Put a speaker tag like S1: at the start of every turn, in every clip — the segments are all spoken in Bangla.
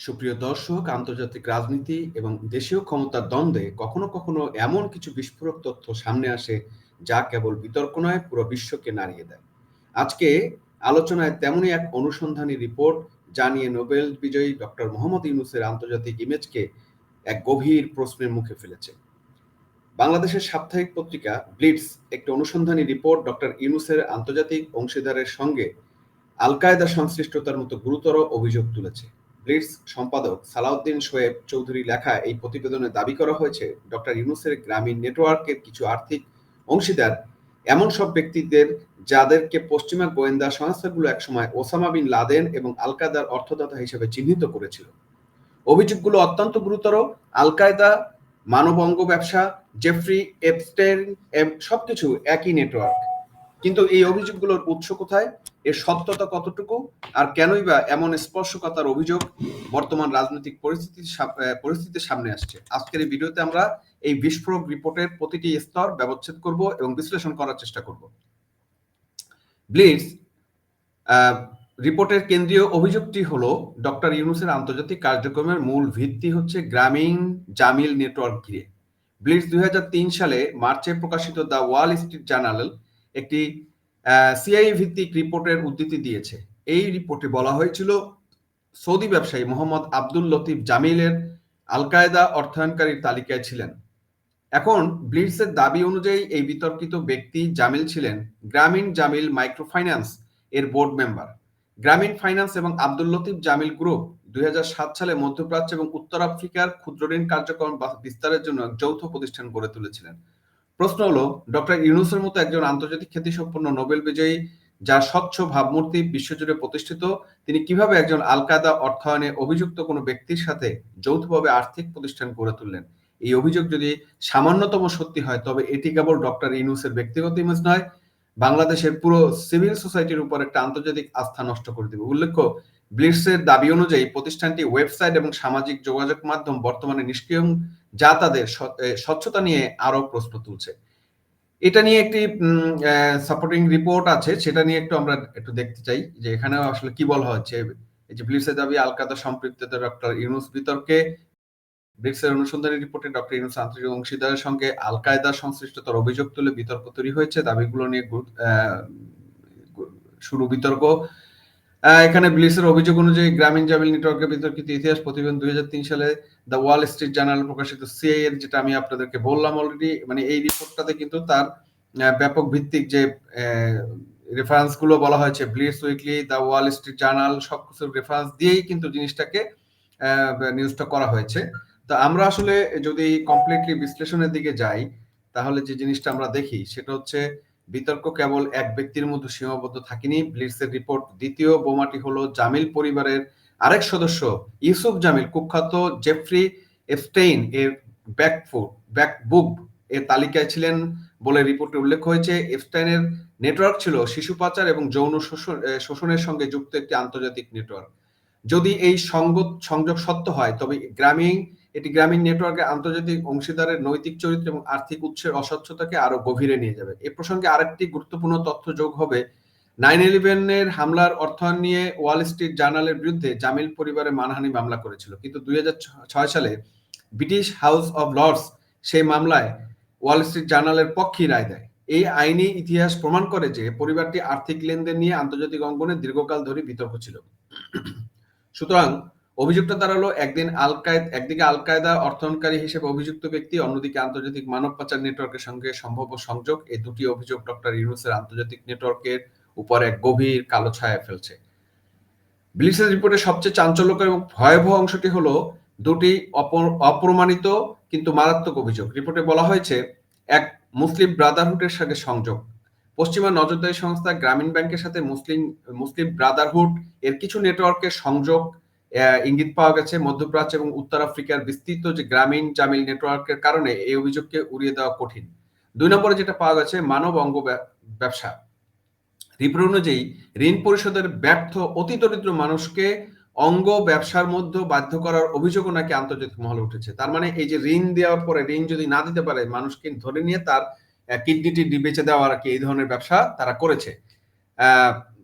S1: সুপ্রিয় দর্শক, আন্তর্জাতিক রাজনীতি এবং দেশীয় ক্ষমতার দ্বন্দ্বে কখনো কখনো এমন কিছু বিস্ফোরক তথ্য সামনে আসে যা কেবল বিতর্ক নয়, পুরো বিশ্বকে নাড়িয়ে দেয়। আজকে আলোচনায় তেমনই এক অনুসন্ধানী রিপোর্ট জানিয়ে নোবেল বিজয়ী ডক্টর মোহাম্মদ ইউনুসের আন্তর্জাতিক ইমেজকে এক গভীর প্রশ্নের মুখে ফেলেছে। বাংলাদেশের সাপ্তাহিক পত্রিকা ব্লিটস একটি অনুসন্ধানী রিপোর্ট ডক্টর ইউনুসের আন্তর্জাতিক অংশীদারের সঙ্গে আল কায়দা সংশ্লিষ্টতার মতো গুরুতর অভিযোগ তুলেছে। ব্লিটস সম্পাদক সালাউদ্দিন শোয়েব চৌধুরী লেখা এই প্রতিবেদনে দাবি করা হয়েছে, ডক্টর ইউনুসের গ্রামীণ নেটওয়ার্কের কিছু আর্থিক অংশীদার, এমন সব ব্যক্তিদের যাদেরকে পশ্চিমা গোয়েন্দা সংস্থাগুলো একসময় ওসামা বিন লাদেন এবং আল কায়দার অর্থদাতা হিসেবে চিহ্নিত করেছিল। অভিযোগগুলো অত্যন্ত গুরুতর। আল কায়দা মানব অঙ্গ ব্যবসা, জেফ্রি এপস্টেন সবকিছু একই নেটওয়ার্ক। কিন্তু এই অভিযোগগুলোর উৎস কোথায়? এর সত্যতা কতটুকু? আর কেনই বা এমন স্পর্শকতার অভিযোগ বর্তমান রাজনৈতিক পরিস্থিতির পরিস্থিতির সামনে আসছে? আজকের এই ভিডিওতে আমরা এই বিস্ফোরক রিপোর্টের প্রতিটি স্তর ব্যবচ্ছেদ করব এবং বিশ্লেষণ করার চেষ্টা করব। ব্লিটস রিপোর্টের কেন্দ্রীয় অভিযোগটি হলো, ডক্টর ইউনুসের আন্তর্জাতিক কার্যক্রমের মূল ভিত্তি হচ্ছে গ্রামীণ জামিল নেটওয়ার্ক ঘিরে। ব্লিটস দুই সালে মার্চে প্রকাশিত দ্য ওয়াল স্ট্রিট জার্নাল একটি সিআই ভিত্তিক রিপোর্টের উদ্ধৃতি দিয়েছে। এই রিপোর্টে বলা হয়েছিল, সৌদি ব্যবসায়ী মোহাম্মদ আব্দুল লতিফ জামিলের আল কায়দা অর্থায়নকারীর তালিকায় ছিলেন। এখন, ব্লিটসের দাবি অনুযায়ী এই বিতর্কিত ব্যক্তি জামিল ছিলেন গ্রামীণ জামিল মাইক্রোফাইন্যান্স এর বোর্ড মেম্বার। গ্রামীণ ফাইন্যান্স এবং আব্দুল লতিফ জামিল গ্রুপ দুই হাজার সাত সালে মধ্যপ্রাচ্য এবং উত্তর আফ্রিকার ক্ষুদ্র ঋণ কার্যক্রম বিস্তারের জন্য যৌথ প্রতিষ্ঠান গড়ে তুলেছিলেন। প্রশ্ন হলো, ডক্টর ইউনুসের মতো একজন আন্তর্জাতিক খ্যাতিসম্পন্ন নোবেল বিজয়ী যার স্বচ্ছ ভাবমূর্তি বিশ্বজুড়ে প্রতিষ্ঠিত, তিনি কীভাবে একজন আল কায়দা অর্থায়নে অভিযুক্ত কোনো ব্যক্তির সাথে যৌথভাবে আর্থিক প্রতিষ্ঠান গড়ে তুললেন? এই অভিযোগ যদি সামান্যতম সত্যি হয়, তবে এটি কেবল ডক্টর ইউনুসের ব্যক্তিগত ইমেজ নয়, বাংলাদেশের পুরো সিভিল সোসাইটির উপর একটা আন্তর্জাতিক আস্থা নষ্ট করে দেবে। উল্লেখ্য, ব্লিটসের দাবি অনুযায়ী প্রতিষ্ঠানটি ওয়েবসাইট এবং সামাজিক যোগাযোগ মাধ্যম বর্তমানে নিষ্ক্রিয় যা তাদের স্বচ্ছতা নিয়ে আরও প্রশ্ন তুলছে। এটা নিয়ে একটি সাপোর্টিং রিপোর্ট আছে। সেটা নিয়ে একটু আমরা একটু দেখতে চাই যে এখানে আসলে কি বলা হচ্ছে। যে ব্লিটসের দাবি আলকাদা সম্পৃক্ত ডক্টর ইউনুস বিতর্কে ব্রিক্সের অনুসন্ধানী রিপোর্টে ডক্টর ইউনুস আন্তর্জাতিক অংশীদারের সঙ্গে আল কায়দার সংশ্লিষ্টতার অভিযোগ তুলে বিতর্ক তৈরি হয়েছে। দাবিগুলো নিয়ে শুরু বিতর্ক। এখানে ব্লিসের অভিযোগ অনুযায়ী গ্রামীণ জামিল নেটওয়ার্কের বিতর্কিত ইতিহাস প্রতিবেদন দুই সালে দ্য ওয়াল স্ট্রিট জার্নাল প্রকাশিত সিআই এর যেটা আমি আপনাদেরকে বললাম অলরেডি মানে এই রিপোর্টটাতে কিন্তু তার ব্যাপক ভিত্তিক যে রেফারেন্সগুলো বলা হয়েছে Blitz weekly the Wall Street Journal সবকিছু রেফারেন্স দিয়েই কিন্তু জিনিসটাকে নিউজটা করা হয়েছে। তো আমরা আসলে যদি কমপ্লিটলি বিশ্লেষণের দিকে যাই, তাহলে যে জিনিসটা আমরা দেখি, সেটা হচ্ছে বিতর্ক কেবল এক ব্যক্তির মধ্যে সীমাবদ্ধ থাকেনি। ব্লিটসের রিপোর্ট দ্বিতীয় বোমাটি হলো জামিল পরিবারের আরেক সদস্য, ইউসুফ জামিল, কুখ্যাত জেফ্রি এফস্টেইন এর ব্যাকফুট, ব্যাকবুক এর তালিকায় ছিলেন বলে রিপোর্টে উল্লেখ হয়েছে। এফস্টাইনের নেটওয়ার্ক ছিল শিশু পাচার এবং যৌন শোষণের সঙ্গে যুক্ত একটি আন্তর্জাতিক নেটওয়ার্ক। যদি এই সংযোগ সত্য হয়, তবে গ্রামীণ এটি গ্রামীণ নেটওয়ার্কের আন্তর্জাতিক অংশীদারের নৈতিক চরিত্র এবং আর্থিক উৎসের অস্বচ্ছতাকে আরও গভীরে নিয়ে যাবে। এ প্রসঙ্গে আরেকটি গুরুত্বপূর্ণ তথ্য যোগ হবে। নাইন ইলেভেনের হামলার অর্থায়ন নিয়ে ওয়াল স্ট্রিট জার্নালের বিরুদ্ধে জামিল পরিবারের মানহানি মামলা করেছিল। কিন্তু দুই হাজার ছয় সালে ব্রিটিশ হাউস অব লর্ডস সেই মামলায় ওয়াল স্ট্রিট জার্নালের পক্ষে রায় দেয়। এই আইনি ইতিহাস প্রমাণ করে যে পরিবারটি আর্থিক লেনদেন নিয়ে আন্তর্জাতিক অঙ্গনে দীর্ঘকাল ধরে বিতর্ক ছিল। সুতরাং অভিযুক্ত দাঁড়াল একদিন আল কায়দ একদিকে আল কায়দা অর্থনকারী হিসেবে অভিযুক্ত ব্যক্তি, অন্যদিকে আন্তর্জাতিক মানব পাচার নেটওয়ার্কের সঙ্গে সম্ভাব্য সংযোগ। এই দুটি অভিযোগ ডক্টর ইউনুসের আন্তর্জাতিক নেটওয়ার্কের উপর এক গভীর কালো ছায়া ফেলছে। ব্লিসের রিপোর্টের সবচেয়ে চাঞ্চল্যকর এবং ভয়াবহ অংশটি হলো দুটি অপ্রমাণিত কিন্তু মারাত্মক অভিযোগ। রিপোর্টে বলা হয়েছে, এক মুসলিম ব্রাদারহুডের সঙ্গে সংযোগ। পশ্চিমা নজরদারি সংস্থা গ্রামীণ ব্যাংকের সাথে মুসলিম মুসলিম ব্রাদারহুড এর কিছু নেটওয়ার্কের সংযোগ ইঙ্গিত পাওয়া গেছে মধ্যপ্রাচ্য এবং উত্তর আফ্রিকার বিস্তৃত যে গ্রামীণ জামিল নেটওয়ার্কের কারণে এই অভিযোগকে উড়িয়ে দেওয়া কঠিন। দুই নম্বরে যেটা পাওয়া গেছে, মানব অঙ্গ ব্যবসা। রিপোর্ট অনুযায়ী, ঋণ পরিশোধের ব্যর্থ অতি দরিদ্র মানুষকে অঙ্গ ব্যবসার মধ্যে বাধ্য করার অভিযোগও নাকি আন্তর্জাতিক মহলে উঠেছে। তার মানে এই যে ঋণ দেওয়ার পরে, ঋণ যদি না দিতে পারে, মানুষকে ধরে নিয়ে তার কিডনিটি বেঁচে দেওয়ার কি এই ধরনের ব্যবসা তারা করেছে।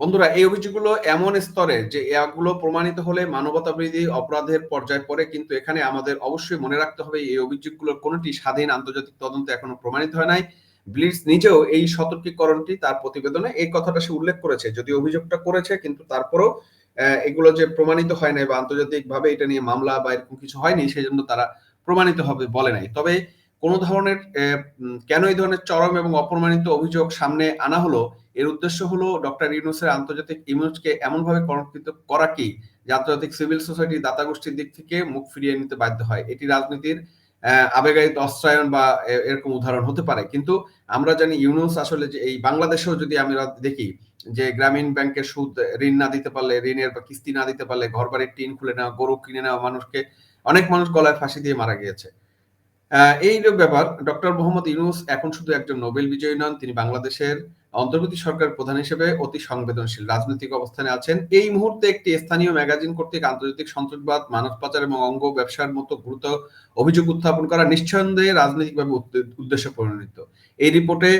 S1: বন্ধুরা, এই অভিযোগগুলো এমন স্তরে যে এগুলো প্রমাণিত হলে মানবতা বিরোধী অপরাধের পর্যায়ে পড়ে, কিন্তু এখানে আমাদের অবশ্যই মনে রাখতে হবে, এই অভিযোগগুলোর কোনোটি স্বাধীন আন্তর্জাতিক তদন্ত এখনও প্রমাণিত হয় নাই। ব্লিটস নিজেও এই সতর্কীকরণটি তার প্রতিবেদনে এই কথাটা সে উল্লেখ করেছে যদি অভিযোগটা করেছে, কিন্তু তারপরও এগুলো যে প্রমাণিত হয় নাই বা আন্তর্জাতিক ভাবে এটা নিয়ে মামলা বা এরকম কিছু হয়নি সেই জন্য তারা প্রমাণিত হবে বলে নাই। তবে কোন ধরনের কেন এই ধরনের চরম এবং অপ্রমাণিত অভিযোগ সামনে আনা হলো? এর উদ্দেশ্য হলো ডক্টর ইউনুসের আন্তর্জাতিক ইমেজকে এমনভাবে কলঙ্কিত করা কি? যে আন্তর্জাতিক সিভিল সোসাইটি দাতা গোষ্ঠীর দিক থেকে মুখ ফিরিয়ে নিতে বাধ্য হয়। এটি রাজনীতির আবেগায়িত অস্ত্রায়ন বা এরকম উদাহরণ হতে পারে। কিন্তু আমরা জানি ইউনুস আসলে যে এই বাংলাদেশেও যদি আমরা দেখি যে গ্রামীণ ব্যাংকের সুদ ঋণ না দিতে পারলে, ঋণের বা কিস্তি না দিতে পারলে ঘর বাড়ির টিন খুলে নেওয়া, গরু কিনে নেওয়া মানুষকে অনেক মানুষ গলায় ফাঁসি দিয়ে মারা গিয়েছে। এই ব্যাপার। ডক্টর মোহাম্মদ ইউনুস এখন শুধু একজন নোবেল বিজয়ী নন, তিনি বাংলাদেশের অন্তর্বর্তী সরকার প্রধান হিসেবে অতি সংবেদনশীল, রাজনৈতিক অবস্থানে আছেন। এই মুহূর্তে একটি স্থানীয় ম্যাগাজিন কর্তৃক আন্তর্জাতিক সন্ত্রাসবাদ, মানব পাচার এবং অঙ্গ ব্যবসার মতো গুরুত্ব অভিযোগ উত্থাপন করা নিঃসন্দেহে রাজনৈতিকভাবে উদ্দেশ্য পরিণত। এই রিপোর্টে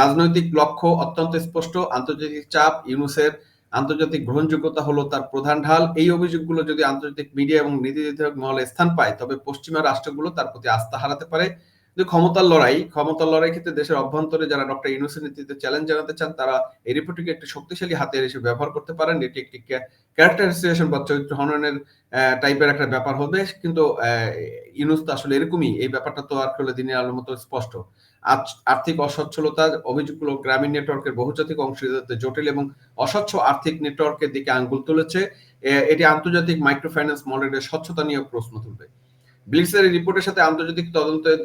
S1: রাজনৈতিক লক্ষ্য অত্যন্ত স্পষ্ট, আন্তর্জাতিক চাপ, ইউনুসের আন্তর্জাতিক গ্রহণযোগ্যতা হলো তার প্রধান ঢাল। এই অভিযোগগুলো যদি আন্তর্জাতিক মিডিয়া এবং নীতি নির্ধারক মহলে স্থান পায়, তবে পশ্চিমা রাষ্ট্রগুলো তার প্রতি আস্থা হারাতে পারে। ক্ষমতার লড়াই ক্ষমতার লড়াই ক্ষেত্রে দেশের অভ্যন্তরে যারা ডক্টর ইউনুসের নেতৃত্বে চ্যালেঞ্জ জানাতে চান, তারা এই রিপোর্টটিকে একটি শক্তিশালী হাতিয়ার হিসেবে ব্যবহার করতে পারেন। এটি একটি ক্যারেক্টারাইজেশন বা চরিত্র হননের টাইপের একটা ব্যাপার হবে। কিন্তু ইউনুস তো আসলে এরকমই। এই ব্যাপারটা তো আর করলে দিনের আলোর মতো স্পষ্ট। আর্থিক অসচ্ছলতা, অভিযোগগুলো গ্রামীণ নেটওয়ার্কের বহুজাতিক অংশীদারদের জটিল এবং অস্বচ্ছ আর্থিক নেটওয়ার্কের দিকে আঙ্গুল তুলেছে। এটি আন্তর্জাতিক মাইক্রো ফাইন্যান্স মডেলের স্বচ্ছতা নিয়ে প্রশ্ন তুলবে। ব্লিটসের রিপোর্টের সাথে আন্তর্জাতিক তদন্তের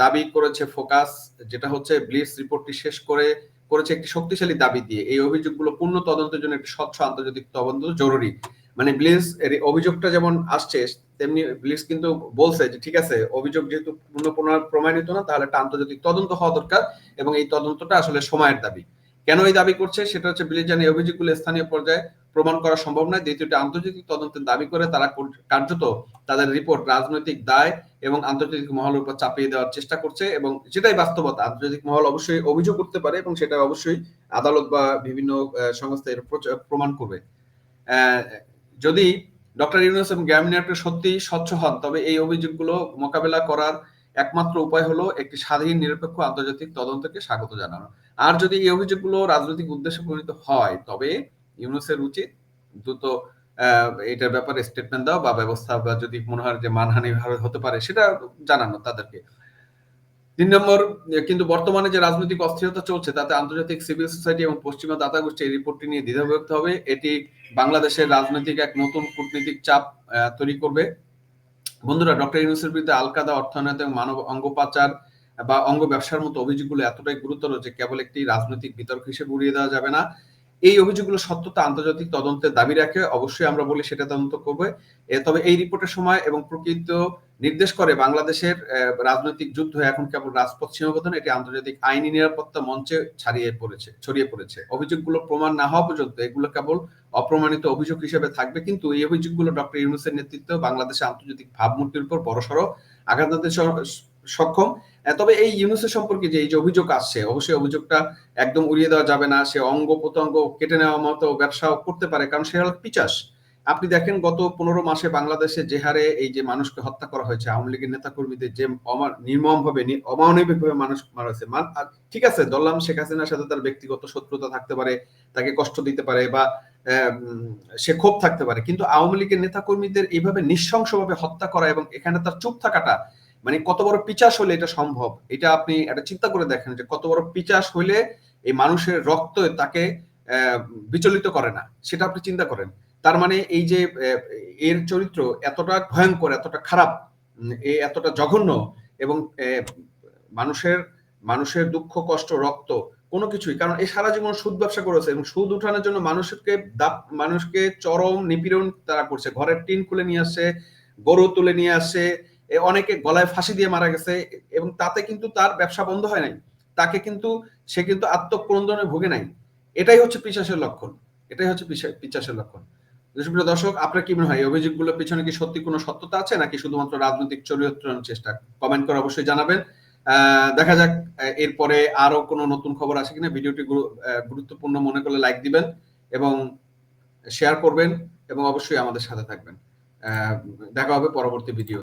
S1: দাবি করেছে ফোকাস, যেটা হচ্ছে ব্লিটস রিপোর্টটি শেষ করে, করেছে একটি শক্তিশালী দাবি দিয়ে। এই অভিযোগগুলো পূর্ণ তদন্তের জন্য একটি স্বচ্ছ আন্তর্জাতিক তদন্ত জরুরি। মানে ব্লিস অভিযোগটা যেমন আসছে, তেমনি ব্লিস কিন্তু বলছে যে, ঠিক আছে, অভিযোগ যেহেতু পূর্ণ প্রমাণিত না, তাহলে একটা আন্তর্জাতিক তদন্ত হওয়া দরকার এবং এই তদন্তটা আসলে সময়ের দাবি। কেন এই দাবি করছে? সেটা হচ্ছে ব্লিস জানে অভিযোগগুলো স্থানীয় পর্যায়ে প্রমাণ করা সম্ভব নয়। দ্বিতীয়টি, আন্তর্জাতিক তদন্তের দাবি করে তারা কার্যত তাদের রিপোর্ট রাজনৈতিক দায় এবং আন্তর্জাতিক মহলের উপর চাপিয়ে দেওয়ার চেষ্টা করছে এবং যেটাই বাস্তবতা। আন্তর্জাতিক মহল অবশ্যই অভিযোগ করতে পারে এবং সেটা অবশ্যই আদালত বা বিভিন্ন সংস্থা এর প্রমাণ করবে। যদি ডক্টর ইউনুস এবং গ্যামিনার সত্যি স্বচ্ছ হন, তবে এই অভিযোগগুলো মোকাবেলা করার একমাত্র উপায় হলো একটি স্বাধীন, নিরপেক্ষ আন্তর্জাতিক তদন্তকে স্বাগত জানানো। আর যদি এই অভিযোগগুলো রাজনৈতিক উদ্দেশ্যে পরিণত হয়, তবে ইউনুসের উচিত। দ্রুত এটার ব্যাপারে স্টেটমেন্ট দাও বা ব্যবস্থা বা যদি মনে হয় যে মানহানি হতে পারে, সেটা জানানো তাদেরকে। তিন নম্বর, কিন্তু বর্তমানে যে রাজনৈতিক অস্থিরতা চলছে, তাতে আন্তর্জাতিক সিভিল সোসাইটি এবং পশ্চিমা দাতা গোষ্ঠী এই রিপোর্টটি নিয়ে দ্বিধাবিভক্ত হবে। এটি বাংলাদেশের রাজনৈতিক এক নতুন কূটনীতিক চাপ তৈরি করবে। বন্ধুরা, ডক্টর ইউনুসের বিরুদ্ধে আলকাদা অর্থনৈতিক মানব অঙ্গ পাচার বা অঙ্গ ব্যবসার মতো অভিযোগগুলো এতটাই গুরুতর যে কেবল একটি রাজনৈতিক বিতর্ক হিসেবে উড়িয়ে দেওয়া যাবে না। এই অভিযোগগুলো সত্যতা আন্তর্জাতিক তদন্তের দাবি রাখে, অবশ্যই আমরা বলি সেটা তদন্ত করবে। তবে এই রিপোর্টের সময় এবং প্রকৃত নির্দেশ করে বাংলাদেশের রাজনৈতিক যুদ্ধ এখন কেবল রাজপথ সীমাবদ্ধ এটি আন্তর্জাতিক আইনি নিরাপত্তা মঞ্চে ছাড়িয়ে পড়েছে, ছড়িয়ে পড়েছে। অভিযোগগুলো প্রমাণ না হওয়া পর্যন্ত এগুলো কেবল অপ্রমাণিত অভিযোগ হিসেবে থাকবে, কিন্তু এই অভিযোগগুলো ডক্টর ইউনুসের নেতৃত্বে বাংলাদেশের আন্তর্জাতিক ভাবমূর্তির উপর বড়সড় আঘাত সক্ষম। তবে এই ইউনুসের সম্পর্কে যে এই যে অভিযোগ আসছে, অবশ্যই অভিযোগটা একদম উড়িয়ে দেওয়া যাবে না। সে অঙ্গ প্রত্যঙ্গ কেটে নেওয়া মতো ব্যবসাও করতে পারে, কারণ সে হল পিচাস। আপনি দেখেন, গত পনেরো মাসে বাংলাদেশে যে হারে এই যে মানুষকে হত্যা করা হয়েছে, আওয়ামী লীগের নেতা কর্মীদের যে নির্মম ভাবে অমানবিক ভাবে মানুষ মারা হয়েছে। ঠিক আছে দল্লাম শেখ হাসিনার সাথে তার ব্যক্তিগত শত্রুতা থাকতে পারে, তাকে কষ্ট দিতে পারে বা সে ক্ষোভ থাকতে পারে। কিন্তু আওয়ামী লীগের নেতা কর্মীদের এইভাবে নৃশংসভাবে হত্যা করা এবং এখানে তার চুপ থাকাটা মানে কত বড় পিচাস হলে এটা সম্ভব? এটা আপনি একটা চিন্তা করে দেখেন যে কত বড় পিচাস হলে এই মানুষের রক্ত তাকে বিচলিত করে না। সেটা আপনি চিন্তা করেন। তার মানে এই যে এর চরিত্র এতটা ভয়ঙ্কর, এতটা খারাপ এতটা জঘন্য এবং মানুষের মানুষের দুঃখ, কষ্ট, রক্ত কোনো কিছুই, কারণ এই সারা জীবন সুদ ব্যবসা করেছে এবং সুদ উঠানোর জন্য মানুষকে মানুষকে চরম নিপীড়ন তারা করছে। ঘরের টিন খুলে নিয়ে আসছে, গরু তুলে নিয়ে আসছে অনেকে গলায় ফাঁসি দিয়ে মারা গেছে এবং তাতে কিন্তু তার ব্যবসা বন্ধ হয় নাই। তাকে কিন্তু, সে কিন্তু আত্মক্রন্দনে ভুগে নাই। এটাই হচ্ছে পিচাসের লক্ষণ। এটাই হচ্ছে পিচাসের লক্ষণ। দর্শক, আপনার কি মনে হয়? অভিযোগগুলোর পিছনে কি সত্যি কোনো সত্যতা আছে, নাকি শুধুমাত্র রাজনৈতিক চরিত্রানোর চেষ্টা? কমেন্ট করে অবশ্যই জানাবেন। দেখা যাক এরপরে আরও কোনো নতুন খবর আছে কিনা, ভিডিওটি গুরুত্বপূর্ণ মনে করলে লাইক দিবেন এবং শেয়ার করবেন এবং অবশ্যই আমাদের সাথে থাকবেন। দেখা হবে পরবর্তী ভিডিও